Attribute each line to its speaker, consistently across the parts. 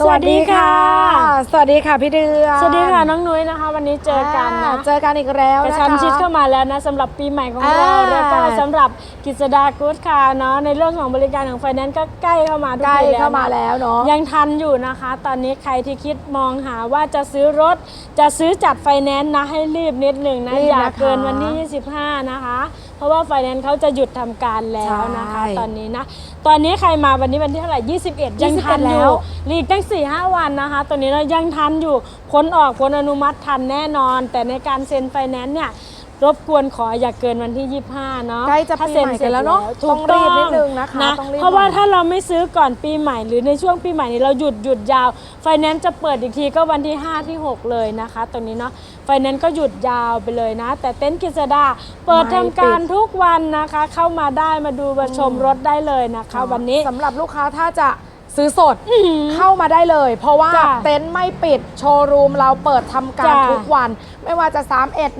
Speaker 1: สวัสดีค่ะ สวัสดีค่ะพี่เดือน
Speaker 2: สวัสดีค่ะน้องนุ้ยนะคะ วันนี้เจอกันนะา
Speaker 1: เจอกันอีกแล้ว
Speaker 2: กระ
Speaker 1: นะ
Speaker 2: ชัน
Speaker 1: คะ
Speaker 2: ชิดเข้ามาแล้วนะสำหรับปีใหม่ของเรา
Speaker 1: อ่า
Speaker 2: แล้วก็สำหรับกิจดากู๊ดคาร์เนาะในเรื่องของบริการของไฟแนนซ์ก็ใกล้เข้ามาทุก
Speaker 1: ใกล้
Speaker 2: ที
Speaker 1: เข้ามาแล้วเนาะ
Speaker 2: ยังทันอยู่นะคะ ตอนนี้ใครที่คิดมองหาว่าจะซื้อรถ จะซื้อจัดไฟแนนซ์นะให้รีบนิดหนึ่งนะ
Speaker 1: รีบ
Speaker 2: อย่า
Speaker 1: นะคะ
Speaker 2: เกินวันที่ 25 นะคะ เพราะว่าไฟแนนซ์เขาจะหยุดทำการแล้วนะคะ
Speaker 1: ใช่
Speaker 2: ตอนนี้นะ ตอนนี้ใครมาวันนี้วันที่เท่าไหร่21 ยังทัน
Speaker 1: 21
Speaker 2: อ
Speaker 1: แล้
Speaker 2: ยู่
Speaker 1: ว
Speaker 2: หลีกตั้ง 4 5 วันนะคะตัวนี้เรายังทันอยู่พ้นออกพ้นอนุมัติทันแน่นอน แต่ในการเซ็นไฟแนนซ์เนี่ย รบกวนขออย่าเกินวันที่ 25 เนาะ
Speaker 1: ใกล้จะ
Speaker 2: ถ้า
Speaker 1: ปี
Speaker 2: เซ็น
Speaker 1: ใหม่
Speaker 2: เสร็จ
Speaker 1: กันแล้วเนาะ
Speaker 2: ถู
Speaker 1: ต้อง
Speaker 2: ก
Speaker 1: รีบนิดนึงนะคะ
Speaker 2: นะ
Speaker 1: ต้องรีบ
Speaker 2: เพราะว่า
Speaker 1: หน่อย
Speaker 2: ถ้าเราไม่ซื้อก่อนปีใหม่ หรือในช่วงปีใหม่นี้เราหยุดหยุดยาว ไฟแนนซ์จะเปิดอีกทีก็วันที่ 5 ที่ 6 เลยนะคะ ตรงนี้เนาะ ไฟแนนซ์ก็หยุดยาวไปเลยนะ แต่เต็นท์กิจดาเปิดทำการทุกวันนะคะ เข้ามาได้มาดูมาชมรถได้เลยนะคะ วันนี้
Speaker 1: สำหรับลูกค้าถ้าจะ ซื้อสดเข้ามาได้เลย เพราะว่า
Speaker 2: จ้ะ
Speaker 1: เต็นท์ไม่ปิดโชว์รูมเราเปิดทำการ
Speaker 2: จ้ะ
Speaker 1: ทุกวัน ไม่ว่าจะ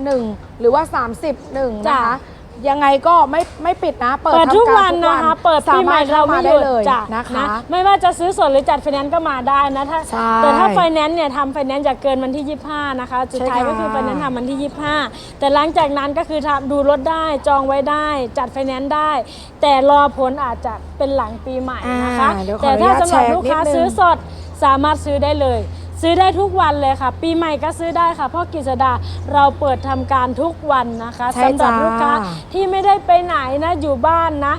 Speaker 1: 311 หรือว่า 31
Speaker 2: จ้ะ
Speaker 1: นะคะ ยังไงก็ไม่ไม่ปิดนะ เปิด
Speaker 2: เปิด
Speaker 1: ทำ
Speaker 2: ทุก
Speaker 1: การ
Speaker 2: วันนะคะ เปิดปีใหม่เราไม่หยุด
Speaker 1: เลย
Speaker 2: จ้ะ
Speaker 1: นะคะ
Speaker 2: ไม่ว่าจะซื้อสดหรือจัดไฟแนนซ์ก็มาได้นะถ้า
Speaker 1: ใช่
Speaker 2: แต่ถ้าไฟแนนซ์เนี่ยทำไฟแนนซ์อย่าเกินวันที่ 25 นะคะสุดท้าย
Speaker 1: ใช่ค่ะ
Speaker 2: ก็คือไฟแนนซ์ทำวันที่ 25 แต่หลังจากนั้นก็คือทำดูรถได้จองไว้ได้ จัดไฟแนนซ์ได้ แต่รอผลอาจจะเป็นหลังปีใหม่นะคะ
Speaker 1: อ่าเดี๋ยวขอ
Speaker 2: แต่
Speaker 1: อนุ
Speaker 2: ถ้า
Speaker 1: ญาต
Speaker 2: สำหรับ
Speaker 1: แชร์
Speaker 2: ลูกค้า
Speaker 1: นิดนึง
Speaker 2: ซื้อสดสามารถซื้อได้เลย ซื้อได้ทุกวันเลยค่ะ ปีใหม่ก็ซื้อได้ค่ะ เพราะกิจดาเราเปิดทำการทุกวันนะคะ
Speaker 1: ใช่
Speaker 2: สำหรับ
Speaker 1: จ้า
Speaker 2: ลูกค้าที่ไม่ได้ไปไหนนะอยู่บ้านนะ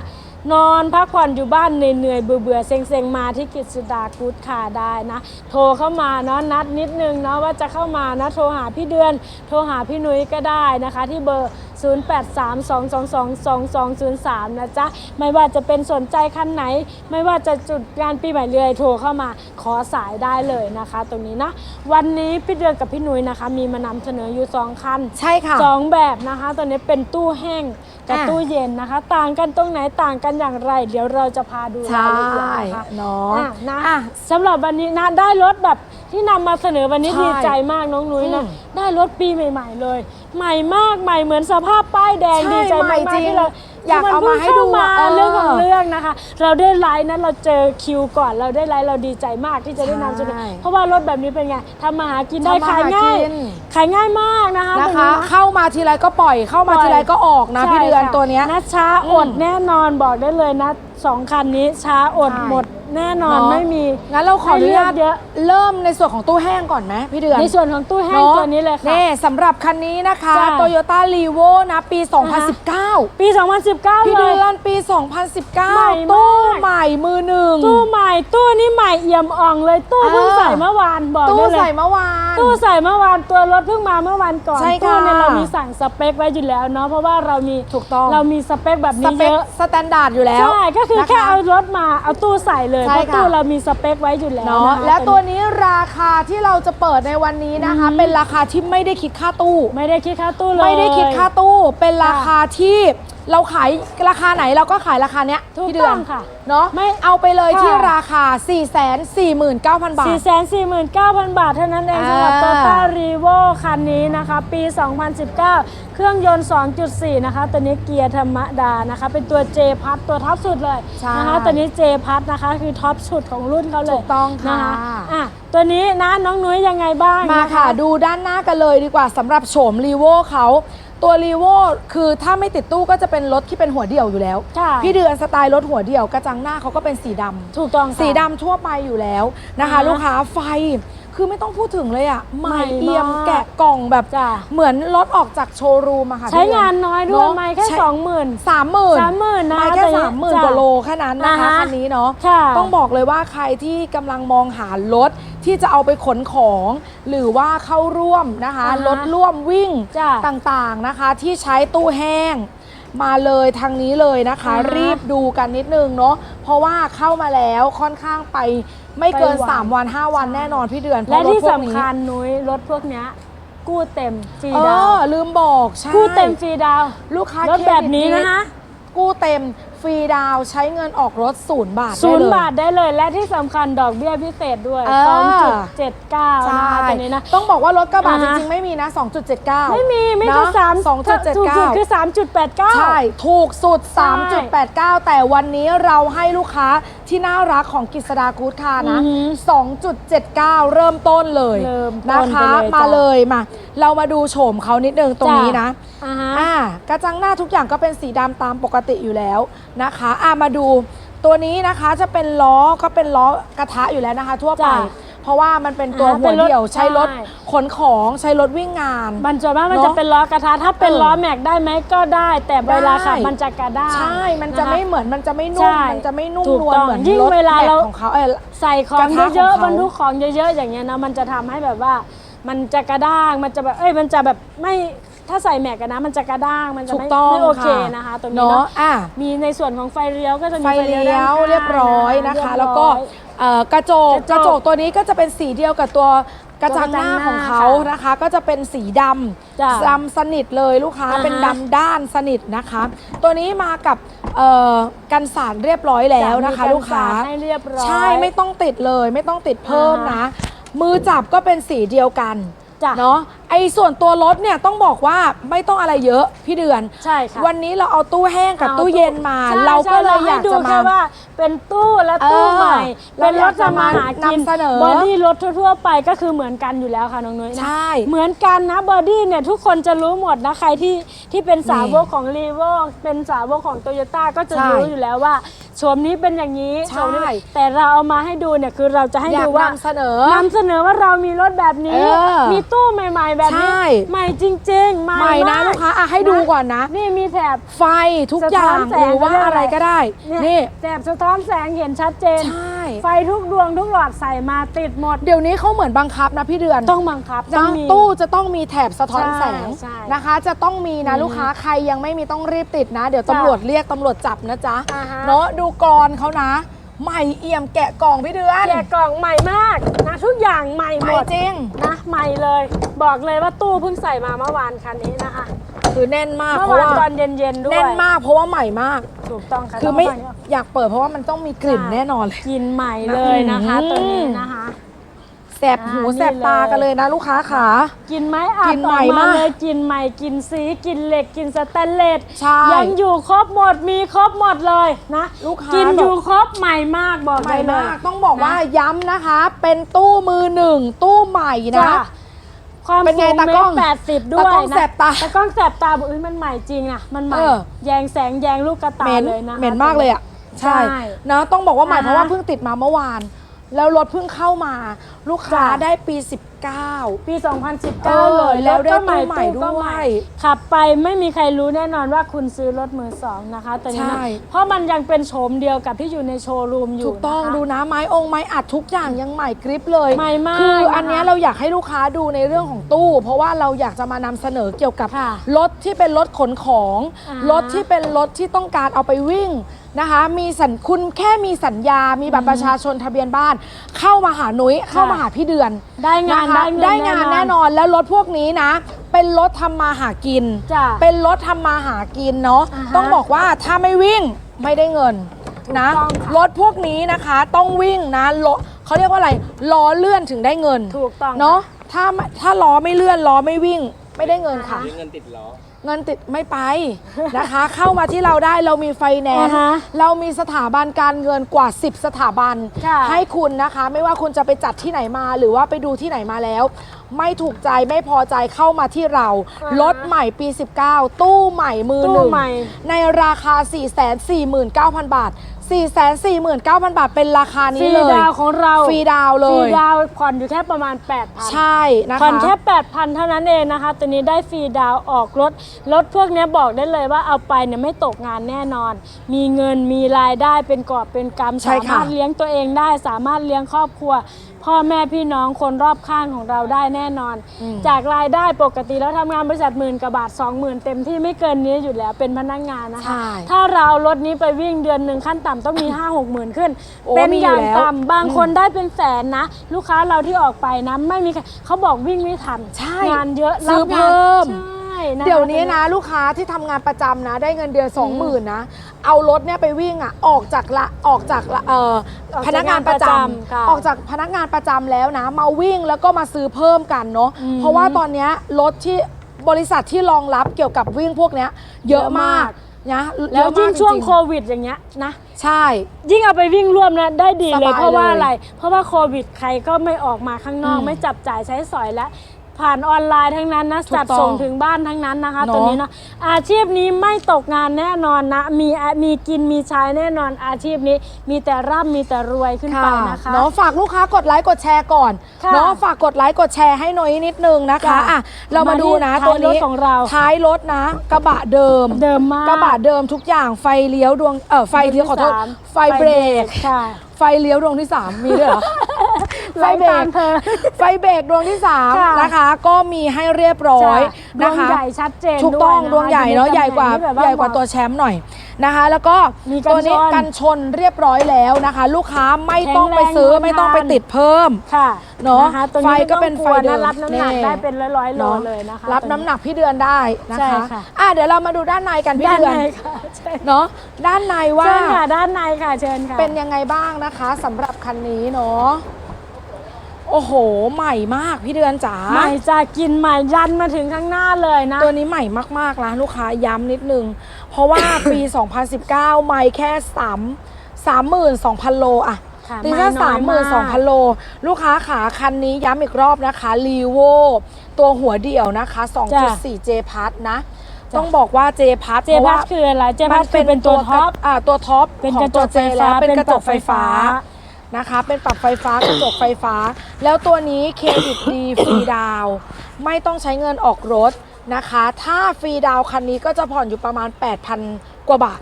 Speaker 2: นอนพักผ่อนอยู่บ้านเหนื่อยๆเบื่อๆเซ็งๆมาที่กิจสดากู๊ดคาร์ได้นะ โทรเข้ามาเนาะนัดนิดนึงเนาะว่าจะเข้ามานะโทรหาพี่เดือน โทรหาพี่นุ้ยก็ได้นะคะ ที่เบอร์ 0832222203 นะจ๊ะ ไม่ว่าจะเป็นสนใจคันไหน ไม่ว่าจะจุดงานปีใหม่เรือยโทรเข้ามาขอสายได้เลยนะคะ ตรงนี้นะ วันนี้พี่เดือนกับพี่นุ้ยนะคะ มีมานำเสนออยู่สองคัน
Speaker 1: ใช่ค่ะ
Speaker 2: สองแบบนะคะ ตัวนี้เป็นตู้แห้ง กับ
Speaker 1: อะ
Speaker 2: ตู้เย็นนะคะ ต่างกันตรงไหนต่างกันอย่างไร เดี๋ยวเราจะพาดู
Speaker 1: ใช่
Speaker 2: รายละเอียดนะคะ
Speaker 1: เนาะ
Speaker 2: อะนะ
Speaker 1: อะ
Speaker 2: สำหรับวันนี้นะได้รถแบบที่นำมาเสนอวันนี้
Speaker 1: ใช่
Speaker 2: ดีใจมากน้องนุ้ยนะ
Speaker 1: อืม
Speaker 2: ได้รถปีใหม่ ๆ เลย ใหม่มากใหม่เหมือนสภาพป้ายแดง
Speaker 1: ใช่
Speaker 2: ดีใจ
Speaker 1: ใหม่
Speaker 2: มาก
Speaker 1: จริง
Speaker 2: ๆที่เรา
Speaker 1: อยาก
Speaker 2: ที่มัน
Speaker 1: เอามาให้ดู
Speaker 2: เพิ่งเข้ามา
Speaker 1: เออ
Speaker 2: เรื่องของเรื่องนะคะ เราได้ไลน์นั้นเราเจอคิวก่อนเราได้ไลน์เราดีใจมากที่จะได้นำเสนอ
Speaker 1: ใช่
Speaker 2: เพราะว่ารถแบบนี้เป็นไงทำมาหากินได้
Speaker 1: ทำมา
Speaker 2: ขาย
Speaker 1: หา
Speaker 2: ง่าย
Speaker 1: กิน
Speaker 2: ขายง่ายมากนะคะ
Speaker 1: นะ
Speaker 2: ตรง
Speaker 1: คะ
Speaker 2: นี้
Speaker 1: เข้ามาทีไรก็ปล่อยเข้ามาทีไรก็ออกนะ
Speaker 2: ใช่
Speaker 1: พี่เดือน
Speaker 2: ค่ะ
Speaker 1: ตัวเนี้ย
Speaker 2: นะช้าอดแน่นอนบอกได้เลยนะสองคันนี้ช้าอด
Speaker 1: ใช่
Speaker 2: หมด แน่นอน
Speaker 1: เนาะ
Speaker 2: ไม่มี
Speaker 1: งั้นเราขออนุญาต
Speaker 2: ให้เลือกเยอะ
Speaker 1: เริ่มในส่วนของตู้แห้งก่อนไหมพี่เดือน
Speaker 2: ในส่วนของตู้แห้ง
Speaker 1: เนาะ
Speaker 2: ตัวนี้เลยค่ะ
Speaker 1: นี่สำหรับคันนี้นะคะ
Speaker 2: จ้ะ
Speaker 1: โตโยต้ารีโวนะ ปี 2019
Speaker 2: ปี 2019
Speaker 1: พี่
Speaker 2: เล
Speaker 1: เดื
Speaker 2: ย
Speaker 1: อนปี
Speaker 2: ใหม่
Speaker 1: 2019
Speaker 2: มาก
Speaker 1: ตู้ใหม่มือหนึ่ง
Speaker 2: ตู้ใหม่ตู้นี้ใหม่เอี่ยมอ่องเลยตู้เพิ่ง
Speaker 1: เออ
Speaker 2: ใส่เมื่อวานบอก
Speaker 1: ตู้
Speaker 2: ได้เล
Speaker 1: ใส่
Speaker 2: ย
Speaker 1: เมื่อวาน
Speaker 2: ตู้ใส่เมื่อวานตัวรถเพิ่งมาเมื่อวานก่อน
Speaker 1: ใช่ค่ะ
Speaker 2: ตู้เนี่ยเรามีสั่งสเปคไว้อยู่แล้วเนาะเพราะว่าเรามี
Speaker 1: ถูกต้อง
Speaker 2: เรามีสเปคแบบ
Speaker 1: ส
Speaker 2: นี้
Speaker 1: เป
Speaker 2: เย
Speaker 1: ค
Speaker 2: อะ
Speaker 1: สแตนดาร์ดอยู่แล้ว
Speaker 2: ใช่ก็คือ
Speaker 1: นะะ
Speaker 2: แค่เอารถมาเอาตู้ใส่เลย
Speaker 1: ใช่
Speaker 2: เพราะ
Speaker 1: ค่ะ
Speaker 2: ตู้เรามีสเปคไว้อยู่แล้ว
Speaker 1: เนาะ
Speaker 2: นะคะ
Speaker 1: และตัวนี้ราคาที่เราจะเปิดในวันนี้นะคะ เป็นราคาที่ไม่ได้คิดค่าตู้
Speaker 2: ไม่ได้คิดค่าตู้เลย
Speaker 1: ไม่ได้คิดค่าตู้ เป็นราคาที่ เราขายราคาไหนเราก็ขายราคาเนี้ย
Speaker 2: ถูก
Speaker 1: พี่เดื
Speaker 2: ต้
Speaker 1: อ
Speaker 2: อนงค่ะ
Speaker 1: เนาะ
Speaker 2: ไม่
Speaker 1: เอาไปเลย
Speaker 2: ค่ะ
Speaker 1: ที่ราคา 4 4 9 0 0 0 บาท
Speaker 2: 4 4 9 0 0 0 บาทเท่านั้นเอง
Speaker 1: อ่า
Speaker 2: สำหรับโตต้ารีโวคันนี้นะคะ ปี 2019 เครื่องยนต์ 2.4 นะคะ ตัวนี้เกียร์ธรรมดานะคะ เป็นตัว J พัดตัวท็อปสุดเลย
Speaker 1: ใช่
Speaker 2: นะคะตัวนี้ J พัดนะคะคือท็อปสุดของรุ่นเขาเลย
Speaker 1: ถูกต้องค่ะ
Speaker 2: นอะตัวนี้นะน้องนุ้ยยังไงบ้าง
Speaker 1: มา
Speaker 2: นะ
Speaker 1: ค่ะ ดูด้านหน้ากันเลยดีกว่าสำหรับโฉมรีโวเขา ตัวรีโวคือถ้าไม่ติดตู้ก็จะเป็นรถที่เป็นหัวเดี่ยวอยู่แล้ว
Speaker 2: ค่ะ
Speaker 1: พี่เดือนสไตล์รถหัวเดี่ยวกระจังหน้าเขาก็เป็นสีดำ
Speaker 2: ถูกต้องค่ะ
Speaker 1: สีดำทั่วไปอยู่แล้วนะคะ
Speaker 2: อ่า
Speaker 1: ลูกค้าไฟ คือไม่ต้องพูดถึงเลยอะใหม่
Speaker 2: ใหม่
Speaker 1: เอี่ยม
Speaker 2: มาก
Speaker 1: แกะกล่องแบบ
Speaker 2: จ้ะ
Speaker 1: เหมือนรถออกจากโชว์รูมอะค่ะ
Speaker 2: ใช้
Speaker 1: พี่เดื
Speaker 2: งานน้อยด้วยไม่แค่
Speaker 1: ใช้
Speaker 2: สองหมื่น
Speaker 1: สามหมื่น
Speaker 2: 30,000นะ
Speaker 1: ไม่แค่
Speaker 2: ตัวนี้
Speaker 1: สามหมื่น
Speaker 2: จ้ะ
Speaker 1: กว่าโลแค่นั้นนะคะ
Speaker 2: อ่าฮะ
Speaker 1: คันนี้เนาะ
Speaker 2: ค่ะ
Speaker 1: ต้องบอกเลยว่าใครที่กำลังมองหารถที่จะเอาไปขนของ หรือว่าเข้าร่วมนะคะ
Speaker 2: อ่าฮะ
Speaker 1: รถร่วมวิ่ง
Speaker 2: จ้ะ
Speaker 1: ต่างๆนะคะ ที่ใช้ตู้แห้ง มาเลยทางนี้เลยนะคะ
Speaker 2: อ่าฮะ
Speaker 1: รีบดูกันนิดนึงเนาะ เพราะว่าเข้ามาแล้วค่อนข้างไปไม่เกิน
Speaker 2: ไปไว
Speaker 1: 3 วัน 5 วันแน่นอนพี่เดือนเพ
Speaker 2: และ
Speaker 1: ราะรถ
Speaker 2: ที่
Speaker 1: พวก
Speaker 2: สำ
Speaker 1: นี้
Speaker 2: คัญนุ้ยรถพวกเนี้ยกู้เต็มฟรี
Speaker 1: เอ
Speaker 2: ดาว
Speaker 1: อลืมบอกใช่
Speaker 2: กู้เต็มฟรีดาว
Speaker 1: ลูกค้าร
Speaker 2: ถแบบนี้นะคะ
Speaker 1: กู้เต็ม ฟฟรีดาวน์ใช้เงินออกรถศูนย์บาทได้
Speaker 2: ศูน
Speaker 1: เล
Speaker 2: ย์
Speaker 1: ย
Speaker 2: บาทได้เลยและที่สำคัญดอกเบี้ยพิเศษด้วย
Speaker 1: เออ
Speaker 2: 2.79
Speaker 1: ใช่
Speaker 2: นะคะตัวนี้นะ
Speaker 1: ต้องบอกว่ารถกระบะ
Speaker 2: อ่า
Speaker 1: จ
Speaker 2: ฮะ
Speaker 1: ริงๆ ไม่มีนะ 2.79
Speaker 2: ไม่มีไม่ถึง
Speaker 1: นะ
Speaker 2: สาม
Speaker 1: 2.79
Speaker 2: ถูกสุดคือ 3.89
Speaker 1: ใช่ ถูกสุด
Speaker 2: ใช่
Speaker 1: 3.89 แต่วันนี้เราให้ลูกค้าที่น่ารักของกิษดากู๊ดคาร์นะ
Speaker 2: อือหือ
Speaker 1: 2.79 เริ่มต้นเลย
Speaker 2: เริ่มต้
Speaker 1: นะ
Speaker 2: น
Speaker 1: คะ
Speaker 2: ไปเลยจ้ะ
Speaker 1: มาเลยมา เรามาดูโฉมเขานิดนึงตรงนี้นะ
Speaker 2: อ่าฮะ
Speaker 1: อ่า กระจังหน้าทุกอย่างก็เป็นสีดำตามปกติอยู่แล้วนะคะอ่ามาดูตัวนี้นะคะจะเป็นล้อก็เป็นล้อกระทะอยู่แล้วนะคะ ทั่วไป
Speaker 2: จ้ะ
Speaker 1: เพราะว่ามันเป็นตัว
Speaker 2: อ่า
Speaker 1: หัวเดี่ยว
Speaker 2: เป็นรถ
Speaker 1: ใช้รถ
Speaker 2: ใช่
Speaker 1: ขนของใช้รถวิ่งงาน
Speaker 2: มันส่วนมากมัน
Speaker 1: เนอะ
Speaker 2: จะเป็นล้อกระทะถ้าเป็น
Speaker 1: เออ
Speaker 2: ล้อแม็กได้ไหมก็ได้ แต่เวลาขับ
Speaker 1: ได้
Speaker 2: มันจะกระด้าง
Speaker 1: ใช่มันจะ
Speaker 2: ค
Speaker 1: ไม่เหมือนมันจะไม่นุ่ม
Speaker 2: ใช่
Speaker 1: มันจะไม่นุ่ม
Speaker 2: ถูก
Speaker 1: นวล
Speaker 2: ต้อง
Speaker 1: เหมือน
Speaker 2: ยิ่ง
Speaker 1: รถ
Speaker 2: เวลา
Speaker 1: แม็ก
Speaker 2: เรา
Speaker 1: ของเขาเออ
Speaker 2: ใส่ของ
Speaker 1: กระทะ
Speaker 2: เยอะ
Speaker 1: ของ
Speaker 2: ๆ
Speaker 1: เขา
Speaker 2: บรรทุกของเยอะๆอย่างเงี้ยนะมันจะทำให้แบบว่า มันจะกระด้างมันจะแบบเอ้ยมันจะแบบไม่ ถ้าใส่แม็กกันนะมันจะกระด้างมันจะ
Speaker 1: ถูก
Speaker 2: ไม่
Speaker 1: ต้อง
Speaker 2: ไม่โอเค
Speaker 1: ค่ะ
Speaker 2: นะคะตรงนี้
Speaker 1: เนาะ
Speaker 2: เนาะ
Speaker 1: อะ
Speaker 2: มีในส่วนของไฟเลี้ยวก็จะมี
Speaker 1: ไฟเลี้
Speaker 2: ด้าน
Speaker 1: ยว
Speaker 2: ข้าง
Speaker 1: เรียบร้อยนะคะ
Speaker 2: เรียบร้อย
Speaker 1: แล้วก็เอ่อกระจก
Speaker 2: กระจก
Speaker 1: กระจกตัวนี้ก็จะเป็นสีเดียวกับตัวกระจังหน้า
Speaker 2: ตัวกระจังหน้า
Speaker 1: ของเขา
Speaker 2: ค่ะ
Speaker 1: นะคะ ก็จะเป็นสีด
Speaker 2: จ้ะำ
Speaker 1: ดำสนิทเลยลูกค้า
Speaker 2: อ่าฮะ
Speaker 1: เป็นดำด้านสนิทนะคะ ตัวนี้มากับเอ่อกันสารเรียบร้อยแล้วนะคะ
Speaker 2: จะมี
Speaker 1: ลูกค้า
Speaker 2: กันสดให้เรียบร้อย
Speaker 1: ใช่ไม่ต้องติดเลย ไม่ต้องติดเพิ่ม
Speaker 2: อ่า
Speaker 1: นะ มือจับก็เป็นสีเดียวกัน
Speaker 2: จ้ะ
Speaker 1: เนาะ ไอ้ส่วนตัวรถเนี่ยต้องบอกว่าไม่ต้องอะไรเยอะพี่เดือน
Speaker 2: ใช่ค่ะ
Speaker 1: วันนี้เราเอาตู้แห้งกับ
Speaker 2: อา
Speaker 1: ตู้เย็นมา
Speaker 2: ใช่
Speaker 1: เราก็เลย
Speaker 2: ใช่
Speaker 1: อยาก
Speaker 2: ให้ดู
Speaker 1: จะมา
Speaker 2: แค่ว่า เป็นตู้และตู้
Speaker 1: เออ
Speaker 2: ใหม่
Speaker 1: เรา
Speaker 2: เป็นรถจะมาหากิน
Speaker 1: อยากจะมานำเสนอ
Speaker 2: บอดี้รถทั่วๆไปก็คือเหมือนกันอยู่แล้วค่ะน้องนุ้ยนะ
Speaker 1: ใช่
Speaker 2: เหมือนกันนะบอดี้เนี่ยทุกคนจะรู้หมดนะ ใครที่ที่เป็นสาวก
Speaker 1: นี่
Speaker 2: ของรีโวเป็นสาวกของโตโยต้าก็จะ
Speaker 1: ใช่
Speaker 2: รู้อยู่แล้วว่าโฉมนี้เป็นอย่างนี้
Speaker 1: ใช่
Speaker 2: โฉมนี้แต่เราเอามาให้ดูเนี่ยคือเราจะให้
Speaker 1: อยาก
Speaker 2: ดูว่านำ
Speaker 1: เสนอ
Speaker 2: นำเสนอว่าเรามีรถแบบนี้
Speaker 1: เออ
Speaker 2: มีตู้ใหม่ ๆ แบบนี้
Speaker 1: ใช่
Speaker 2: ใหม่จริงๆใหม่
Speaker 1: ใหม่นะ
Speaker 2: มาก
Speaker 1: ลูกค้าอะให้ดูก่อนนะ
Speaker 2: นี่มีแถบ
Speaker 1: ไฟทุกอย่าง
Speaker 2: สะท้อนแสง
Speaker 1: หรือว่า
Speaker 2: เขาเรียก
Speaker 1: อะไรก็ได้
Speaker 2: เนี่ย
Speaker 1: นี่
Speaker 2: แสบสะท้อนแสงเห็นชัดเจน
Speaker 1: ใช่
Speaker 2: ไฟทุกดวงทุกหลอดใส่มาติดหมด
Speaker 1: เดี๋ยวนี้เขาเหมือนบังคับนะพี่เดือน
Speaker 2: ต้องบังคับต้
Speaker 1: ต้
Speaker 2: อ
Speaker 1: องง
Speaker 2: มี
Speaker 1: ตู้จะต้องมีแถบสะท้อน
Speaker 2: ใช่
Speaker 1: แสง
Speaker 2: ใช่
Speaker 1: นะคะ จะต้องมีนะ
Speaker 2: อืม
Speaker 1: ลูกค้าใครยังไม่มีต้องรีบติดนะ เดี๋ยว
Speaker 2: จ้ะ
Speaker 1: ตำรวจเรียกตำรวจจับนะจ๊ะ
Speaker 2: อ่าฮะ
Speaker 1: เนาะดูกรอนเขานะ ใหม่เอี่ยมแกะกล่องพี่เดือน
Speaker 2: แกะกล่องใหม่มากนะทุกอย่างใหม่
Speaker 1: ให
Speaker 2: หม
Speaker 1: ม่
Speaker 2: ด
Speaker 1: จริง
Speaker 2: นะใหม่เลย บอกเลยว่าตู้เพิ่งใส่มาเมื่อวานคันนี้นะคะ
Speaker 1: คือแน่นมาก
Speaker 2: เมื่อ
Speaker 1: เพราะ
Speaker 2: วาน
Speaker 1: ว่า
Speaker 2: ตอนเย็นๆด้วย
Speaker 1: แน่นมากเพราะว่าใหม่มาก
Speaker 2: ถูกต้องค่ะ
Speaker 1: คือไม่
Speaker 2: ต้งฟัง
Speaker 1: อยากเปิดเพราะว่ามันต้องมีกลิ่นแน่นอนเลย
Speaker 2: กินใหม่เลยนะคะ
Speaker 1: อืม
Speaker 2: ตัวนี้นะคะ
Speaker 1: แสบหู
Speaker 2: อ่า
Speaker 1: แสบตา
Speaker 2: นี่เลย
Speaker 1: กันเลยนะลูกค้าขา
Speaker 2: กินไหมอัด
Speaker 1: กิน
Speaker 2: อ
Speaker 1: ใหม่
Speaker 2: อกมามา
Speaker 1: ก
Speaker 2: เลยกินใหม่กินสีกินเหล็กกินสแตนเลส
Speaker 1: ใช่
Speaker 2: ยังอยู่ครบหมดมีครบหมดเลยนะ
Speaker 1: ลูกค้า
Speaker 2: กิน
Speaker 1: แบบ
Speaker 2: อยู่ครบใหม่มากบอก
Speaker 1: ใหม่
Speaker 2: ได้เลย
Speaker 1: มากต้องบอกว่า
Speaker 2: นะ
Speaker 1: ย้ำนะคะ เป็นตู้มือหนึ่งตู้ใหม่นะ
Speaker 2: จ้ะความ
Speaker 1: เป็นไง
Speaker 2: สูง
Speaker 1: ตา
Speaker 2: เม
Speaker 1: กล้
Speaker 2: ต
Speaker 1: อง
Speaker 2: รแปดสิบด้วย
Speaker 1: ตากล้อง
Speaker 2: นะ
Speaker 1: แสบตา
Speaker 2: ตากล้องแสบตาบอกเอ้ยมันใหม่จริงนะมันใหม่
Speaker 1: เออ
Speaker 2: แยงแสงแยงลูกกระตา
Speaker 1: เหม็น
Speaker 2: เลยนะ
Speaker 1: เหม็นมากเลยอะใช่
Speaker 2: ใช่
Speaker 1: นะต้องบอกว่าใหม่
Speaker 2: อ่าฮะ
Speaker 1: เพราะว่าเพิ่งติดมาเมื่อวาน แล้วรถเพิ่งเข้ามา ลูกค้า
Speaker 2: จ้ะ
Speaker 1: ได้ปี 19
Speaker 2: ปี
Speaker 1: เออ
Speaker 2: 2019 เลย
Speaker 1: แล้วได้
Speaker 2: รถก็ใหม่
Speaker 1: ตู้ใหม่
Speaker 2: ตู้ก็ใหม่
Speaker 1: ด้วย
Speaker 2: ขับไปไม่มีใครรู้แน่นอนว่าคุณซื้อรถมือสองนะคะตัวนี้นะ
Speaker 1: ใช่
Speaker 2: เพราะมันยังเป็นโฉมเดียวกับที่อยู่ในโชว์รูมอยู่
Speaker 1: ถูกต้อง
Speaker 2: นะคะ
Speaker 1: ดูนะไม้องค์ไม้อัดทุกอย่างยังใหม่กริปเลย
Speaker 2: ใหม่มาก
Speaker 1: คืออัน
Speaker 2: นะคะ
Speaker 1: เนี้ยเราอยากให้ลูกค้าดูในเรื่องของตู้ เพราะว่าเราอยากจะมานำเสนอเกี่ยวกับ
Speaker 2: ค่ะ
Speaker 1: รถที่เป็นรถขนของ
Speaker 2: อ่าร
Speaker 1: ถที่เป็นรถที่ต้องการเอาไปวิ่งนะคะ มีสัญคุณแค่มีสัญญา มีบัตรประชาชนทะเบียนบ้าน เข้ามาหานุ้ยเข้ามาหาพี่เดือน
Speaker 2: ได้งาน
Speaker 1: นะคะ
Speaker 2: ได้เงิน
Speaker 1: ได้งาน
Speaker 2: แน่
Speaker 1: แน่
Speaker 2: น
Speaker 1: น
Speaker 2: อน
Speaker 1: อนแล้วรถพวกนี้นะ เป็นรถทำมาหากิน
Speaker 2: จ้ะ
Speaker 1: เป็นรถทำมาหากินเนาะ
Speaker 2: อ่าฮะ
Speaker 1: ต้องบอกว่าถ้าไม่วิ่งไม่ได้เงินนะ
Speaker 2: ถูกต้องค่ะ
Speaker 1: รถพวกนี้นะคะต้องวิ่งนะล้อเขาเรียกว่าอะไรล้อเลื่อนถึงได้เงิน
Speaker 2: ถูกต้อง
Speaker 1: เนาะถ้าไม่ถ้าล้อไม่เลื่อนล้อไม่วิ่งไม่ได้เงินค่ะ
Speaker 3: มีเงินติดล้อ
Speaker 1: เงินติดไม่ไปนะคะ เข้ามาที่เราได้เรามีไฟแนนซ์
Speaker 2: อ่าฮะ
Speaker 1: เรามีสถาบันการเงินกว่า 10 สถาบัน
Speaker 2: ค่ะ
Speaker 1: ให้คุณนะคะ ไม่ว่าคุณจะไปจัดที่ไหนมาหรือว่าไปดูที่ไหนมาแล้ว ไม่ถูกใจไม่พอใจเข้ามาที่เรา
Speaker 2: อ่าฮะ
Speaker 1: รถใหม่ปี 19 ตู้ใหม่มือ
Speaker 2: ตู้
Speaker 1: หนึ่ง
Speaker 2: ใหม่
Speaker 1: ในราคา 449,000 บาท 449,000 บาทเป็นราคา
Speaker 2: ฟ
Speaker 1: นี้
Speaker 2: รี
Speaker 1: เลย
Speaker 2: ดาวของเรา
Speaker 1: ฟรีดาวเล
Speaker 2: ฟรี
Speaker 1: ย
Speaker 2: ดาวผ่อนอยู่แค่ประมาณ 8,000
Speaker 1: ใช่นะคะ
Speaker 2: ผ่อนแค่ 8,000 เท่านั้นเองนะคะ ตัวนี้ได้ฟรีดาวน์ออกรถ รถพวกนี้บอกได้เลยว่าเอาไปเนี่ยไม่ตกงานแน่นอน มีเงินมีรายได้เป็นกอบเป็นกำ
Speaker 1: ใช่
Speaker 2: สา
Speaker 1: ค่ะ
Speaker 2: มารถเลี้ยงตัวเองได้ สามารถเลี้ยงครอบครัว พ่อแม่พี่น้องคนรอบข้างของเราได้แน่นอน
Speaker 1: อืม
Speaker 2: จากรายได้ปกติแล้วทำงานบริษัทหมื่นกว่าบาท 20,000 เต็มที่ไม่เกินนี้อยู่แล้วเป็นพนักงานนะคะ
Speaker 1: ใช่
Speaker 2: ถ้าเราเอารถนี้ไปวิ่งเดือนหนึ่งขั้นต่ำต้องมี 5 6หมื่นขึ้น
Speaker 1: โอ้
Speaker 2: เป็น
Speaker 1: มี
Speaker 2: อ
Speaker 1: อยู่
Speaker 2: ย่าง
Speaker 1: แล้ว
Speaker 2: ต่ำบางคนได้เป็นแสนนะ ลูกค้าเราที่ออกไปนะไม่มีใครเขาบอกวิ่งไม่ทัน
Speaker 1: ใช่
Speaker 2: งานเยอะ
Speaker 1: ซื้อ
Speaker 2: รับงาน
Speaker 1: เพิ่ม
Speaker 2: ใช่ะ
Speaker 1: เดี๋ยวนี้นะ ลูกค้าที่ทำงานประจำนะ ได้เงินเดือนสองหมื่นนะ เอารถเนี่ยไปวิ่งอะออกจากละออกจากละเอ่อ
Speaker 2: ออก
Speaker 1: พ
Speaker 2: จาก
Speaker 1: นักงานประจ
Speaker 2: งานประจำค่ะำ
Speaker 1: ออกจากพนักงานประจำแล้วนะ มาวิ่งแล้วก็มาซื้อเพิ่มกันเนาะ
Speaker 2: อืม
Speaker 1: เพราะว่าตอนเนี้ยรถที่บริษัทที่รองรับเกี่ยวกับวิ่งพวกเนี้ย เยอะมากนะ
Speaker 2: แล้ว
Speaker 1: เอะมาก
Speaker 2: ยิ่งช่วง
Speaker 1: จริๆ
Speaker 2: โควิดอย่างเงี้ยนะ
Speaker 1: ใช่
Speaker 2: ยิ่งเอาไปวิ่งร่วมนะได้ดี
Speaker 1: ส
Speaker 2: เลย
Speaker 1: บาย
Speaker 2: เพราะว่า
Speaker 1: เลย
Speaker 2: อะไร เพราะว่าโควิดใครก็ไม่ออกมาข้างนอก
Speaker 1: อืม
Speaker 2: ไม่จับจ่ายใช้สอยแล้ว ผ่านออนไลน์ทั้งนั้นนะ
Speaker 1: ถูก
Speaker 2: จัด
Speaker 1: ต้อง
Speaker 2: ส่งถึงบ้านทั้งนั้นนะคะ
Speaker 1: เนอะ
Speaker 2: ตัวนี้เนาะอาชีพนี้ไม่ตกงานแน่นอนนะ มีมีกินมีใช้แน่นอนอาชีพนี้ มีแต่ร่ำมีแต่รวยขึ้นไปนะคะ
Speaker 1: เนาะฝากลูกค้ากดไลค์กดแชร์ก่อน
Speaker 2: ค่ะ
Speaker 1: เนาะฝากกดไลค์กดแชร์ให้หน่อยนิดนึงนะคะ
Speaker 2: จ้ะ
Speaker 1: อะเรามาดูนะ
Speaker 2: มาที่
Speaker 1: ตัวนี้
Speaker 2: ท้ายรถของเรา
Speaker 1: ท้ายรถนะ กระบะเดิม
Speaker 2: เดิมมาก
Speaker 1: กระบะเดิมทุกอย่างไฟเลี้ยวดวงเออไฟเลี้ยวขอโทษ
Speaker 2: สาม
Speaker 1: ไฟเบรก
Speaker 2: ค่ะ
Speaker 1: ไฟเลี้ยวดวงที่ 3 มีด้วยเหรอ ไฟ
Speaker 2: ไล่
Speaker 1: เบร
Speaker 2: ตากมเธอ
Speaker 1: ไฟเบรกดวงที่
Speaker 2: ค่ะ
Speaker 1: 3 นะคะ ก็มีให้เรียบร้อย
Speaker 2: ดว
Speaker 1: นะ
Speaker 2: ง
Speaker 1: คะ
Speaker 2: ใหญ่ชัดเจน
Speaker 1: ถูกต้อง
Speaker 2: ด้วยนะคะ
Speaker 1: ดวงใหญ่เนาะ
Speaker 2: อยู่
Speaker 1: ใหญ่กว่า
Speaker 2: ตำแหน่งที่แบบว่า
Speaker 1: ใหญ่กว่าตัวแชมป์หน่อยนะคะ แล้วก็
Speaker 2: มีกัน
Speaker 1: ตัวนี้
Speaker 2: ชน
Speaker 1: กันชนเรียบร้อยแล้วนะคะ ลูกค้าไม่ต้องไป
Speaker 2: แข็งแรง
Speaker 1: ซื้อ
Speaker 2: ทน
Speaker 1: ไม่ต้องไป
Speaker 2: ทาน
Speaker 1: ติดเพิ่ม
Speaker 2: ค่ะ
Speaker 1: เนอะ
Speaker 2: คตัว
Speaker 1: ไฟก็เป็น
Speaker 2: ม่ต้องลัว
Speaker 1: ไฟเดิม
Speaker 2: นะรับน้ำหนัก
Speaker 1: นี่
Speaker 2: ได้เป็นร้อยๆโล
Speaker 1: เนาะ
Speaker 2: เลยนะคะ
Speaker 1: รับน้ำหนักพี่เดือนได้นะ
Speaker 2: ใช่
Speaker 1: คะ
Speaker 2: ค่ะ
Speaker 1: อะเดี๋ยวเรามาดูด้านในกันพี่
Speaker 2: ด้าน
Speaker 1: เดือน
Speaker 2: ในค่ะเชิญ
Speaker 1: เนาะด้านในว่า
Speaker 2: เชิญค่ะด้านในค่ะเชิญค่ะ
Speaker 1: เป็นยังไงบ้างนะคะสำหรับคันนี้เนาะโอ้โห ใหม่มากพี่เดือนจ๋า
Speaker 2: ใหม่จะกินใหม่ยันมาถึงข้างหน้าเลยนะ
Speaker 1: ตัวนี้ใหม่มากๆนะลูกค้าย้ำนิดนึง เพราะว่า ปี 2019 ใหม่แค่ 3 32,000 โลอะ
Speaker 2: ค่ะ
Speaker 1: ตีแค่
Speaker 2: ไม่น้อยมาก
Speaker 1: 32,000โล ลูกค้าขาคันนี้ย้ำอีกรอบนะคะรีโวตัวหัวเดี่ยวนะคะ 2.4 J p a s นะ ต้องบอกว่า J p a s
Speaker 2: เจพัสคืออะไรเจพัสคือเป็นตัวท็อป
Speaker 1: อ่าตัวท็อป
Speaker 2: เป็น
Speaker 1: ข
Speaker 2: ก
Speaker 1: อ
Speaker 2: ระ
Speaker 1: ง
Speaker 2: จ
Speaker 1: ตัว
Speaker 2: ก
Speaker 1: เจ
Speaker 2: ไฟ
Speaker 1: แล้
Speaker 2: ฟ้าว
Speaker 1: เป็นกระจกไฟ
Speaker 2: เป็นปรับไฟฟ้า
Speaker 1: ฟ้านะคะ เป็นปรับไฟฟ้ากระจกไฟฟ้า แล้วตัวนี้เครดิตดีฟรีดาวน์ไม่ต้องใช้เงินออกรถนะคะ ถ้าฟรีดาวน์คันนี้ก็จะผ่อนอยู่ประมาณ 8,000 กว่าบาท